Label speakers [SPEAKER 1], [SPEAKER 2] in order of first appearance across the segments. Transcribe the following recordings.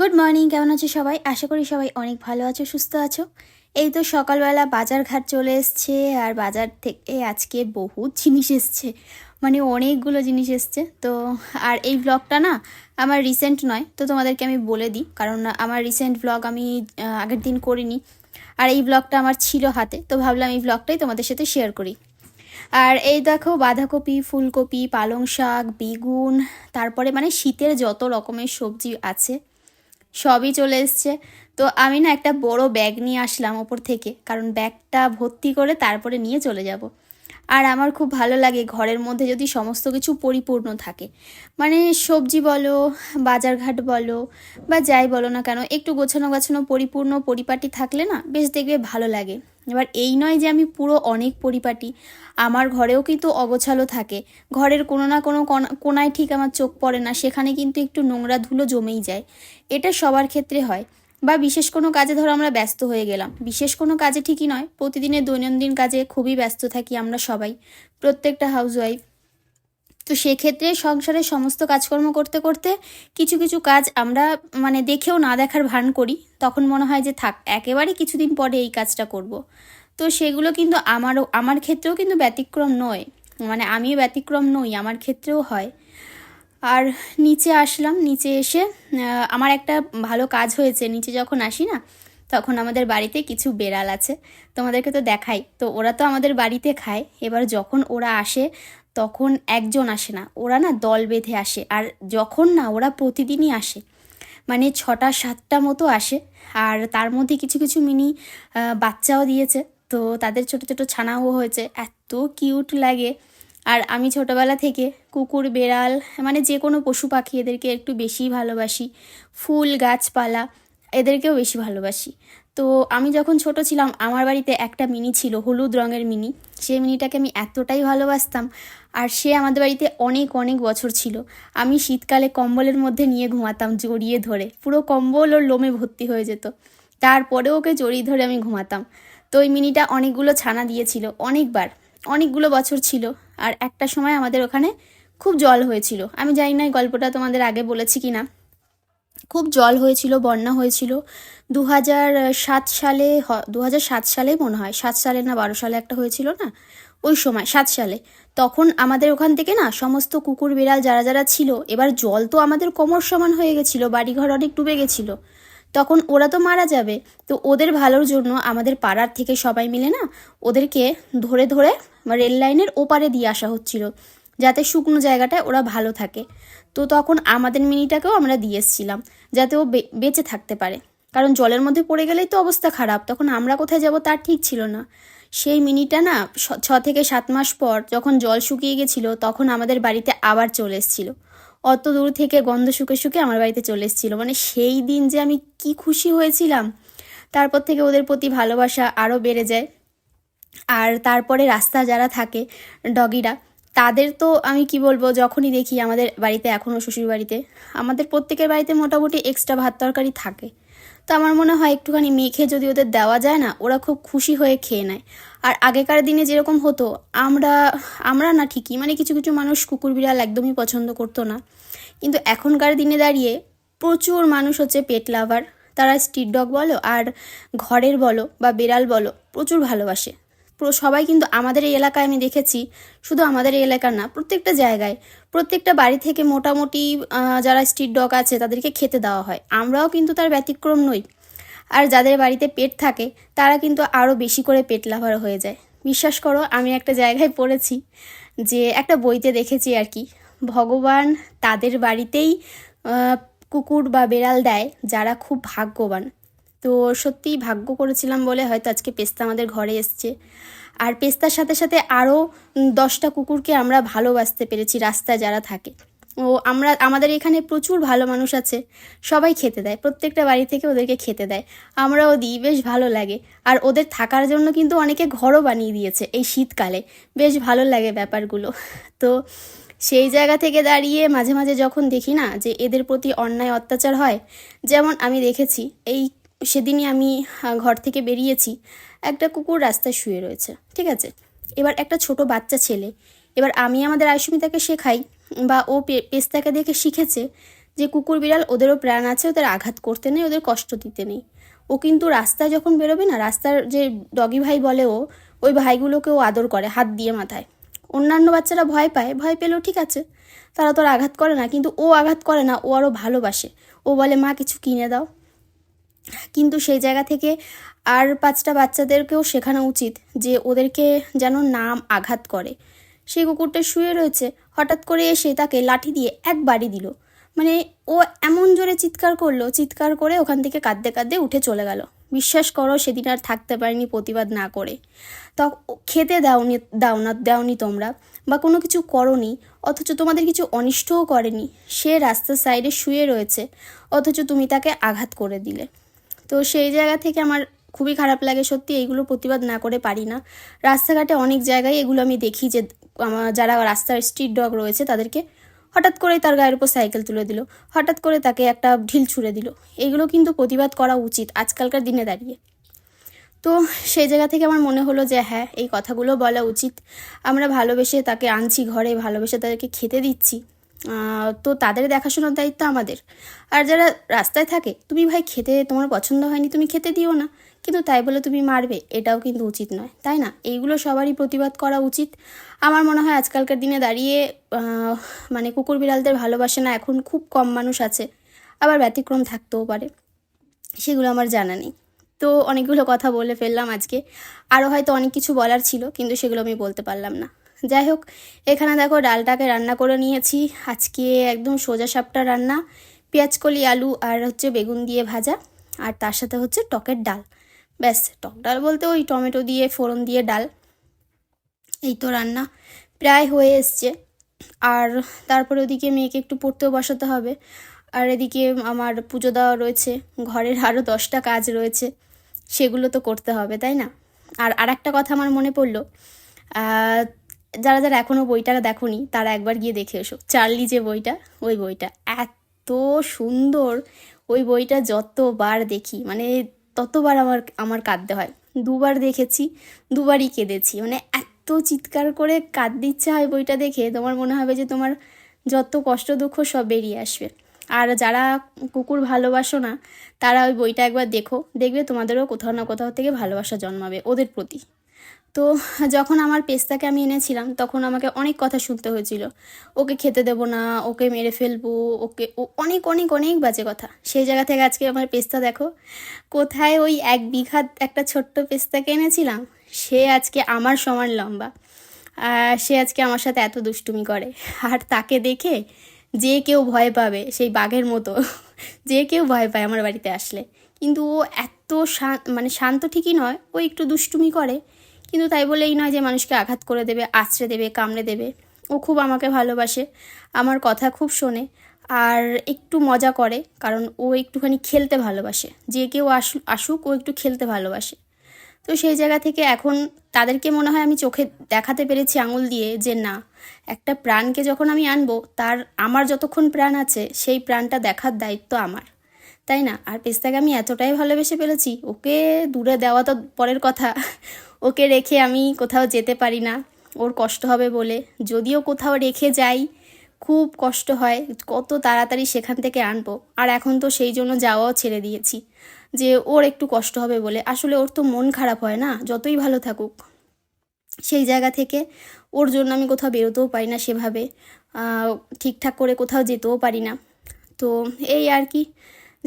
[SPEAKER 1] Good morning কেমন আছো সবাই? আশা করি সবাই অনেক ভালো আছো, সুস্থ আছো। এই তো সকালবেলা বাজার ঘাট চলে এসছে, আর বাজার থেকে আজকে বহুত জিনিস এসছে। মানে অনেকগুলো জিনিস এসছে। তো আর এই ব্লগটা না আমার রিসেন্ট নয়, তো তোমাদেরকে আমি বলে দিই। কারণ আমার রিসেন্ট ব্লগ আমি আগের দিন করিনি। আর এই ব্লগটা আমার ছিল হাতে, তো ভাবলাম এই ব্লগটাই তোমাদের সাথে শেয়ার করি। আর এই দেখো বাঁধাকপি, ফুলকপি, পালং শাক, বেগুন, তারপরে মানে শীতের যত রকমের সবজি আছে সবই চলে এসছে। তো আমি না একটা বড় ব্যাগ নিয়ে আসলাম ওপর থেকে, কারণ ব্যাগটা ভর্তি করে তারপরে নিয়ে চলে যাব। আর আমার খুব ভালো লাগে ঘরের মধ্যে যদি সমস্ত কিছু পরিপূর্ণ থাকে। মানে সবজি বলো, বাজারঘাট বলো, বা যাই বলো না কেন, একটু গোছানো গাছানো পরিপূর্ণ পরিপাটি থাকলে না বেশ দেখবে ভালো লাগে। এবার এই নয় যে আমি পুরো অনেক পরিপাটি, আমার ঘরেও কিন্তু অগোছালো থাকে। ঘরের কোনো না কোনো কোনায় ঠিক আমার চোখ পড়ে না, সেখানে কিন্তু একটু নোংরা ধুলো জমেই যায়। এটা সবার ক্ষেত্রে হয়। বা বিশেষ কোনো কাজে ধরো আমরা ব্যস্ত হয়ে গেলাম। বিশেষ কোনো কাজে ঠিকই নয়, প্রতিদিনের দৈনন্দিন কাজে খুবই ব্যস্ত থাকি আমরা সবাই। প্রত্যেকটা হাউসওয়াইফ তো সেক্ষেত্রে সংসারের সমস্ত কাজকর্ম করতে করতে কিছু কিছু কাজ আমরা মানে দেখেও না দেখার ভান করি। তখন মনে হয় যে থাক, একেবারে কিছুদিন পরে এই কাজটা করব। তো সেগুলো কিন্তু আমারও, আমার ক্ষেত্রেও কিন্তু ব্যতিক্রম নয়। মানে আমিও ব্যতিক্রম নই, আমার ক্ষেত্রেও হয়। আর নিচে আসলাম, নিচে এসে আমার একটা ভালো কাজ হয়েছে। নিচে যখন আসি না, তখন আমাদের বাড়িতে কিছু বেড়াল আছে। তোমাদেরকে তো দেখাই। তো ওরা তো আমাদের বাড়িতে খায়। এবার যখন ওরা আসে তখন একজন আসে না। ওরা না দল বেঁধে আসে আর যখন না ওরা প্রতিদিনই আসে। মানে ছটা, সাতটা মতো আসে আর তার মধ্যে কিছু কিছু মিনি বাচ্চাও দিয়েছে। তো তাদের ছোট ছোট ছানাও হয়েছে। এত কিউট লাগে। আর আমি ছোটবেলা থেকে কুকুর, বেড়াল মানে যে কোনো পশু পাখি এদেরকে একটু বেশিই ভালোবাসি। ফুল গাছপালা। এদেরকেও বেশি ভালোবাসি। তো আমি যখন ছোট ছিলাম, আমার বাড়িতে একটা মিনি ছিল, হলুদ রঙের মিনি। সেই মিনিটাকে আমি এতটাই ভালোবাসতাম আর সে আমাদের বাড়িতে অনেক অনেক বছর ছিল। আমি শীতকালে কম্বলের মধ্যে নিয়ে ঘুমাতাম জড়িয়ে ধরে। পুরো কম্বল ওর লোমে ভর্তি হয়ে যেত। তারপরে ওকে জড়িয়ে ধরে আমি ঘুমাতাম। তো ওই মিনিটা অনেকগুলো ছানা দিয়েছিল, অনেকবার। অনেকগুলো বছর ছিল আর একটা সময় আমাদের ওখানে খুব জল হয়েছিল। আমি জানি না গল্পটা তোমাদের আগে বলেছি কি না খুব জল হয়েছিল, বন্যা হয়েছিল। দু হাজার সাত সালে দু হাজার সাত সালে মনে হয়, সাত সালে না বারো সালে একটা হয়েছিল না? ওই সময়, সাত সালে। তখন আমাদের ওখান থেকে না সমস্ত কুকুর বিড়াল যারা যারা ছিল, এবার জল তো আমাদের কোমর সমান হয়ে গেছিল, বাড়িঘর অনেক ডুবে গেছিল। তখন ওরা তো মারা যাবে। তো ওদের ভালোর জন্য আমাদের পাড়ার থেকে সবাই মিলে না ওদেরকে ধরে ধরে রেল লাইনের ওপারে দিয়ে আসা হচ্ছিল, যাতে শুকনো জায়গাটায় ওরা ভালো থাকে। তো তখন আমাদের মিনিটাকেও আমরা দিয়ে এসেছিলাম, যাতে ও বেঁচে থাকতে পারে। কারণ জলের মধ্যে পড়ে গেলেই তো অবস্থা খারাপ, তখন আমরা কোথায় যাব তার ঠিক ছিল না। সেই মিনিটা না ছ থেকে সাত মাস পর যখন জল শুকিয়ে গেছিল, তখন আমাদের বাড়িতে আবার চলে এসেছিল। অত দূর থেকে গন্ধ শুকে শুকে আমার বাড়িতে চলে এসেছিল। মানে সেই দিন যে আমি কি খুশি হয়েছিলাম, তারপর থেকে ওদের প্রতি ভালোবাসা আরও বেড়ে যায়। আর তারপরে রাস্তা যারা থাকে, ডগিরা তাদের তো আমি কি বলব, যখনই দেখি আমাদের বাড়িতে এখনও শ্বশুর বাড়িতে, আমাদের প্রত্যেকের বাড়িতে মোটামুটি এক্সট্রা ভাত তরকারি থাকে। তো আমার মনে হয় একটুখানি মেখে যদি ওদের দেওয়া যায় না, ওরা খুব খুশি হয়ে খেয়ে নেয়। আর আগেকার দিনে যেরকম হতো, আমরা আমরা না ঠিকই মানে কিছু কিছু মানুষ কুকুর বিড়াল একদমই পছন্দ করতো না। কিন্তু এখনকার দিনে দাঁড়িয়ে প্রচুর মানুষ হচ্ছে পেট লাভার তারা স্ট্রিট ডগ বলো আর ঘরের বলো বা বেড়াল বলো, প্রচুর ভালোবাসে। পুরো সবাই কিন্তু আমাদের এই এলাকায় আমি দেখেছি, শুধু আমাদের এই এলাকার না, প্রত্যেকটা জায়গায়, প্রত্যেকটা বাড়ি থেকে মোটামুটি যারা স্ট্রিট ডগ আছে তাদেরকে খেতে দেওয়া হয়। আমরাও কিন্তু তার ব্যতিক্রম নই। আর যাদের বাড়িতে পেট থাকে, তারা কিন্তু আরও বেশি করে পেট লাভার হয়ে যায়। বিশ্বাস করো, আমি একটা জায়গায় পড়েছি যে একটা বইতে দেখেছি আর কি, ভগবান তাদের বাড়িতেই কুকুর বা বেড়াল দেয় যারা খুব ভাগ্যবান। তো সত্যিই ভাগ্য করেছিলাম বলে হয়তো আজকে পেস্তা আমাদের ঘরে এসছে। আর পেস্তার সাথে সাথে আরও দশটা কুকুরকে আমরা ভালোবাসতে পেরেছি রাস্তায় যারা থাকে। ও, আমরা, আমাদের এখানে প্রচুর ভালো মানুষ আছে, সবাই খেতে দেয়, প্রত্যেকটা বাড়ি থেকে ওদেরকে খেতে দেয়। আমরাও দিই, বেশ ভালো লাগে। আর ওদের থাকার জন্য কিন্তু অনেকে ঘরও বানিয়ে দিয়েছে এই শীতকালে, বেশ ভালো লাগে ব্যাপারগুলো। তো সেই জায়গা থেকে দাঁড়িয়ে মাঝে মাঝে যখন দেখি না যে এদের প্রতি অন্যায় অত্যাচার হয়, যেমন আমি দেখেছি, এই সেদিনই আমি ঘর থেকে বেরিয়েছি। একটা কুকুর রাস্তায় শুয়ে রয়েছে, ঠিক আছে? এবার একটা ছোট বাচ্চা ছেলে, এবার আমি আমাদের আয়ুষ্মিতাকে শেখাই বা ও পেস্তাকে দেখে শিখেছে যে কুকুর বিড়াল ওদেরও প্রাণ আছে, ওদের আঘাত করতে নেই, ওদের কষ্ট দিতে নেই। ও কিন্তু রাস্তায় যখন বেরোবে না, রাস্তার যে ডগি ভাই বলে ও, ওই ভাইগুলোকে ও আদর করে, হাত দিয়ে মাথায়। অন্যান্য বাচ্চারা ভয় পায়, ভয় পেলেও ঠিক আছে, তারা তো আর আঘাত করে না, কিন্তু ও আঘাত করে না, ও আরও ভালোবাসে। ও বলে, মা, কিছু কিনে দাও। কিন্তু সেই জায়গা থেকে আর পাঁচটা বাচ্চাদেরকেও শেখানো উচিত যে ওদেরকে যেন নাম আঘাত করে। সেই কুকুরটা শুয়ে রয়েছে, হঠাৎ করে এসে তাকে লাঠি দিয়ে এক বাড়ি দিল। মানে ও এমন জোরে চিৎকার করল, চিৎকার করে ওখান থেকে কাঁদতে কাঁদতে উঠে চলে গেল। বিশ্বাস করো, সেদিন আর থাকতে পারিনি প্রতিবাদ না করে। তখন খেতে দাওনি, দাও না, দাওনি তোমরা বা কোনো কিছু করনি, অথচ তোমাদের কিছু অনিষ্টও করেনি। সে রাস্তার সাইডে শুয়ে রয়েছে, অথচ তুমি তাকে আঘাত করে দিলে। তো সেই জায়গা থেকে আমার খুবই খারাপ লাগে। সত্যি এইগুলো প্রতিবাদ না করে পারি না। রাস্তাঘাটে অনেক জায়গায় এগুলো আমি দেখি যে আমার যারা রাস্তার স্ট্রিট ডগ রয়েছে তাদেরকে হঠাৎ করেই তার গায়ের উপর সাইকেল তুলে দিল। হঠাৎ করে তাকে একটা ঢিল ছুঁড়ে দিল। এগুলো কিন্তু প্রতিবাদ করা উচিত আজকালকার দিনে দাঁড়িয়ে। তো সেই জায়গা থেকে আমার মনে হলো যে হ্যাঁ এই কথাগুলো বলা উচিত। আমরা ভালোবেসে তাকে আনছি ঘরে, ভালোবেসে তাদেরকে খেতে দিচ্ছি। তো তাদের দেখাশোনার দায়িত্ব আমাদের। আর যারা রাস্তায় থাকে, তুমি ভাই খেতে তোমার পছন্দ হয়নি, তুমি খেতে দিও না। কিন্তু তাই বলে তুমি মারবে, এটাও কিন্তু উচিত নয়, তাই না? এইগুলো সবারই প্রতিবাদ করা উচিত। আমার মনে হয় আজকালকার দিনে দাঁড়িয়ে মানে কুকুর বিড়ালদের ভালোবাসে না, এখন খুব কম মানুষ আছে। আবার ব্যতিক্রম থাকতেও পারে, সেগুলো আমার জানা নেই। তো অনেকগুলো কথা বলে ফেললাম আজকে। আরও হয়তো অনেক কিছু বলার ছিল, কিন্তু সেগুলো আমি বলতে পারলাম না। যাই হোক এখানে দেখো ডালটাকে রান্না করে নিয়েছি। আজকে একদম সোজা সাপটা রান্না পেঁয়াজকলি আলু আর হচ্ছে বেগুন দিয়ে ভাজা। আর তার সাথে হচ্ছে টকের ডাল। ব্যাস, টক ডাল বলতে ওই টমেটো দিয়ে, ফোড়ন দিয়ে ডাল। এই তো রান্না প্রায় হয়ে এসছে। আর তারপরে ওদিকে মেয়েকে একটু পড়তেও বসাতে হবে। আর এদিকে আমার পুজো দেওয়া রয়েছে। ঘরের আরও দশটা কাজ রয়েছে। সেগুলো তো করতে হবে, তাই না? আর আরেকটা কথা আমার মনে পড়ল যারা যারা এখনও বইটা দেখোনি, তারা একবার গিয়ে দেখে এসো। চার্লি যে বইটা, ওই বইটা। এত সুন্দর ওই বইটা যতবার দেখি মানে ততবার আমার আমার কাঁদতে হয়। দুবার দেখেছি, দুবারই কেঁদেছি। মানে এত চিৎকার করে কাঁদতে ইচ্ছা হয় বইটা দেখে, তোমার মনে হবে যে তোমার যত কষ্ট দুঃখ সব বেরিয়ে আসবে। আর যারা কুকুর ভালোবাসো না, তারা ওই বইটা একবার দেখো। দেখবে তোমাদেরও কোথাও না কোথাও থেকে ভালোবাসা জন্মাবে ওদের প্রতি। তো যখন আমার পেস্তাকে আমি এনেছিলাম, তখন আমাকে অনেক কথা শুনতে হয়েছিল। ওকে খেতে দেবো না, ওকে মেরে ফেলব, ওকে, ও অনেক অনেক অনেক বাজে কথা। সেই জায়গা থেকে আজকে আমার পেস্তা দেখো, কোথায় ওই এক বিঘা একটা ছোট্ট পেস্তাকে এনেছিলাম? সে আজকে আমার সমান লম্বা। সে আজকে আমার সাথে এত দুষ্টুমি করে। আর তাকে দেখে যে কেউ ভয় পাবে, সেই বাঘের মতো, যে কেউ ভয় পায় আমার বাড়িতে আসলে। কিন্তু ও এত শান্ত মানে শান্ত ঠিকই নয়, ও একটু দুষ্টুমি করে। কিন্তু তাই বলেই নয় যে মানুষকে আঘাত করে দেবে, আছড়ে দেবে, কামড়ে দেবে। ও খুব আমাকে ভালোবাসে, আমার কথা খুব শোনে আর একটু মজা করে কারণ ও একটুখানি খেলতে ভালোবাসে। যে কেউ আসু, আসুক, ও একটু খেলতে ভালোবাসে। তো সেই জায়গা থেকে এখন তাদেরকে মনে হয় আমি চোখে দেখাতে পেরেছি আঙুল দিয়ে যে না, একটা প্রাণকে যখন আমি আনব, তার, আমার যতক্ষণ প্রাণ আছে, সেই প্রাণটা দেখার দায়িত্ব আমার। তাই না? আর পেস্তাকে আমি এতটাই ভালোবেসে ফেলেছি, ওকে দূরে দেওয়া তো পরের কথা। ওকে রেখে আমি কোথাও যেতে পারি না, ওর কষ্ট হবে বলে। যদিও কোথাও রেখে যাই, খুব কষ্ট হয়, কত তাড়াতাড়ি সেখান থেকে আনব। আর এখন তো সেই জন্য যাওয়াও ছেড়ে দিয়েছি, যে ওর একটু কষ্ট হবে বলে। আসলে ওর তো মন খারাপ হয় না, যতই ভালো থাকুক। সেই জায়গা থেকে ওর জন্য আমি কোথাও বেরোতেও পারি না সেভাবে। ঠিকঠাক করে কোথাও যেতেও পারি না। তো এই আর কি।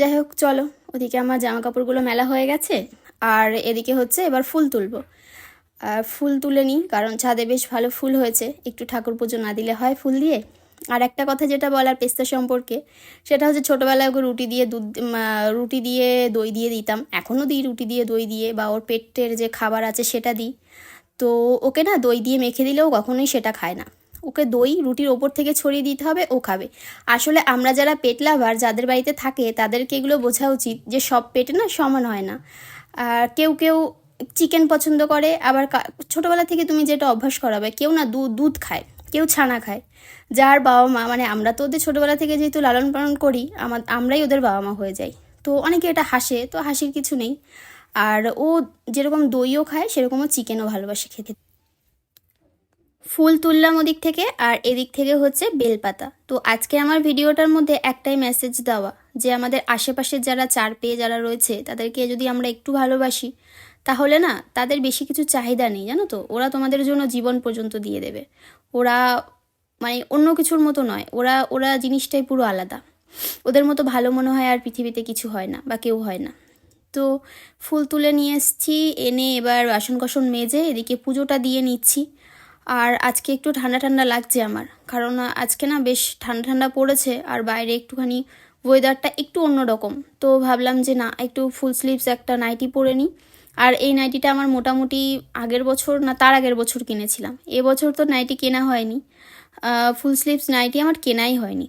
[SPEAKER 1] যাই হোক, চলো। ওদিকে আমার জামা কাপড়গুলো মেলা হয়ে গেছে, আর এদিকে হচ্ছে এবার ফুল তুলবো। আর ফুল তুলে নিই, কারণ ছাদে বেশ ভালো ফুল হয়েছে। একটু ঠাকুর পুজো না দিলে হয় ফুল দিয়ে। আর একটা কথা যেটা বলার পেস্তা সম্পর্কে, সেটা হচ্ছে ছোটোবেলায় ওকে রুটি দিয়ে দুধ রুটি দিয়ে দই দিয়ে দিতাম। এখনও দিই রুটি দিয়ে দই দিয়ে, বা ওর পেটের যে খাবার আছে সেটা দিই। তো ওকে না দই দিয়ে মেখে দিলেও কখনোই সেটা খায় না। ওকে দই রুটির ওপর থেকে ছড়িয়ে দিতে হবে, ও খাবে। আসলে আমরা যারা পেট লাভার যাদের বাড়িতে থাকে, তাদেরকে এগুলো বোঝা উচিত যে সব পেটে না সমান হয় না। আর কেউ কেউ চিকেন পছন্দ করে, আবার ছোটোবেলা থেকে তুমি যেটা অভ্যাস করাবে, কেউ না দুধ দুধ খায়, কেউ ছানা খায়। যার বাবা মা মানে আমরা তো ওদের ছোটোবেলা থেকে যেহেতু লালন পালন করি আমার আমরাই ওদের বাবা মা হয়ে যাই। তো অনেকে এটা হাসে, তো হাসির কিছু নেই। আর ও যেরকম দইও খায়, সেরকমও চিকেনও ভালোবাসে খেতে। ফুল তুললাম ওদিক থেকে আর এদিক থেকে হচ্ছে বেলপাতা। তো আজকে আমার ভিডিওটার মধ্যে একটাই মেসেজ দেওয়া যে আমাদের আশেপাশের যারা চার পেয়ে যারা রয়েছে, তাদেরকে যদি আমরা একটু ভালোবাসি, তাহলে না তাদের বেশি কিছু চাহিদা নেই, জানো তো? ওরা তোমাদের জন্য জীবন পর্যন্ত দিয়ে দেবে। ওরা মানে অন্য কিছুর মতো নয়, ওরা ওরা জিনিসটাই পুরো আলাদা। ওদের মতো ভালো মনে হয় আর পৃথিবীতে কিছু হয় না বা কেউ হয় না। তো ফুল তুলে নিয়ে এসেছি, এনে এবার বাসন কসন মেজে এদিকে পুজোটা দিয়ে নিচ্ছি। আর আজকে একটু ঠান্ডা ঠান্ডা লাগছে আমার। কারণ আজকে না বেশ ঠান্ডা ঠান্ডা পড়েছে আর বাইরে একটুখানি ওয়েদারটা একটু অন্যরকম। তো ভাবলাম যে না, একটু ফুল স্লিভস একটা নাইটি পরে নিই। আর এই নাইটিটা আমার মোটামুটি আগের বছর না, তার আগের বছর কিনেছিলাম। এবছর তো নাইটি কেনা হয়নি। ফুল স্লিভস নাইটি আমার কেনাই হয়নি।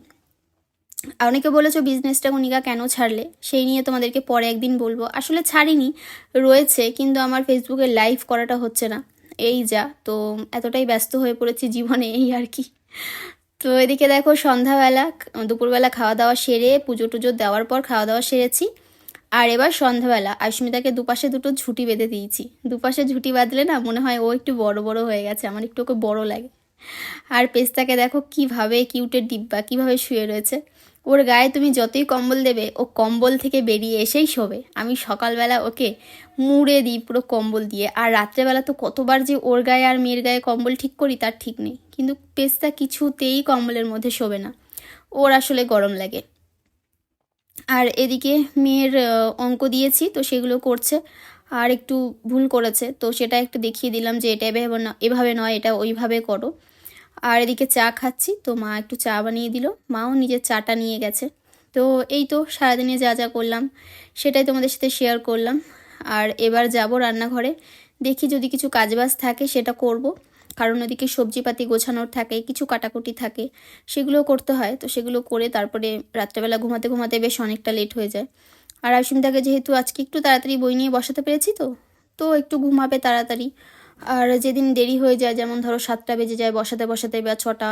[SPEAKER 1] অনেকে বলেছ, বিজনেসটা কনিকা কেন ছাড়লে? সেই নিয়ে তোমাদেরকে পরে একদিন বলব। আসলে ছাড়িনি, রয়েছে, কিন্তু আমার ফেসবুকে লাইভ করাটা হচ্ছে না। এই যা, তো এতটাই ব্যস্ত হয়ে পড়েছি জীবনে এই আর কি। তো এদিকে দেখো সন্ধ্যাবেলা, দুপুরবেলা খাওয়া দাওয়া সেরে পুজো টুজো দেওয়ার পর খাওয়া দাওয়া সেরেছি। আর এবার সন্ধ্যাবেলা আয়ুষ্মিতাকে দুপাশে দুটো ঝুঁটি বেঁধে দিয়েছি। দুপাশে ঝুঁটি বাঁধলে না মনে হয় ও একটু বড় বড় হয়ে গেছে, আমার একটু ওকে বড় লাগে। আর পেস্তাকে দেখো কীভাবে কিউটের ডিব্বা, কীভাবে শুয়ে রয়েছে। ওর গায়ে তুমি যতই কম্বল দেবে, ও কম্বল থেকে বেরিয়ে এসেই শোবে। আমি সকালবেলা ওকে মুড়ে দিই পুরো কম্বল দিয়ে। আর রাত্রেবেলা তো কতবার যে ওর গায়ে আর মেয়ের গায়ে কম্বল ঠিক করি, তার ঠিক নেই। কিন্তু পেস্তা কিছুতেই কম্বলের মধ্যে শোবে না। ওর আসলে গরম লাগে। আর এদিকে মেয়ের অঙ্ক দিয়েছি, তো সেগুলো করছে। আর একটু ভুল করেছে, তো সেটা একটু দেখিয়ে দিলাম যে এটা এভাবে না, এভাবে নয়, এটা ওইভাবে করো। আর এদিকে চা খাচ্ছি। তো মা একটু চা বানিয়ে দিল। মাও নিজের চাটা নিয়ে গেছে। তো এই তো সারাদিনে যা যা করলাম, সেটাই তোমাদের সাথে শেয়ার করলাম। আর এবার যাব রান্নাঘরে। দেখি যদি কিছু কাজবাজ থাকে সেটা করব। কারণ ওদিকে সবজিপাতি গোছানোর থাকে, কিছু কাটাকুটি থাকে সেগুলো করতে হয়। তো সেগুলো করে তারপরে রাত্রেবেলা ঘুমাতে ঘুমাতে বেশ অনেকটা লেট হয়ে যায়। আর আয়ুষ্মিতাকে যেহেতু আজকে একটু তাড়াতাড়ি বই নিয়ে বসাতে পেরেছি তো তো একটু ঘুমাবে তাড়াতাড়ি। আর যেদিন দেরি হয়ে যায়, যেমন ধরো সাতটা বেজে যায়, বসাতে বসাতে বা ছটা,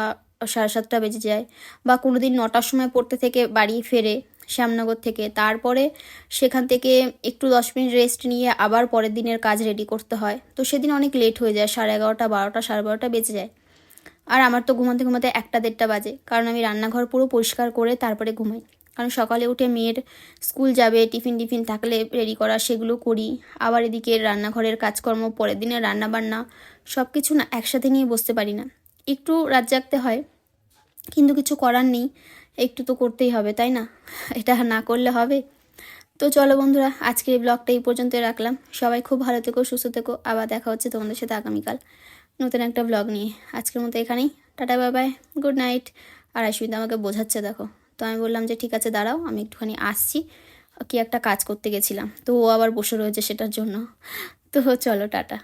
[SPEAKER 1] সাড়ে সাতটা বেজে যায়, বা কোনো দিন নটার সময় পড়তে থেকে বাড়ি ফেরে শ্যামনগর থেকে, তারপরে সেখান থেকে একটু দশ মিনিট রেস্ট নিয়ে আবার পরের দিনের কাজ রেডি করতে হয়। তো সেদিন অনেক লেট হয়ে যায়, সাড়ে এগারোটা, বারোটা, সাড়ে বারোটা বেজে যায়। আর আমার তো ঘুমাতে ঘুমাতে একটা দেড়টা বাজে, কারণ আমি রান্নাঘর পুরো পরিষ্কার করে তারপরে ঘুমাই। কারণ সকালে উঠে মেয়ের স্কুল যাবে, টিফিন টিফিন থাকলে রেডি করা সেগুলো করি। আবার এদিকে রান্নাঘরের কাজকর্ম, পরের দিনের রান্নাবান্না সব কিছু না একসাথে নিয়ে বসতে পারি না। একটু রাত জাগতে হয়, কিন্তু কিছু করার নেই, একটু তো করতেই হবে, তাই না? এটা না করলে হবে? তো চলো বন্ধুরা, আজকের এই ব্লগটা এই পর্যন্ত রাখলাম। সবাই খুব ভালো থেকো, সুস্থ থেকো। আবার দেখা হচ্ছে তোমাদের সাথে আগামীকাল নতুন একটা ব্লগ নিয়ে। আজকের মতো এখানেই। টাটা বাবাই গুড নাইট আর অসুবিধা আমাকে বোঝাচ্ছে, দেখো। তো আমি বললাম যে, ঠিক আছে, দাঁড়াও, আমি একটুখানি আসছি। কি একটা কাজ করতে গেছিলাম। তো ও আবার বসে রয়েছে সেটার জন্য। তো চলো, টাটা।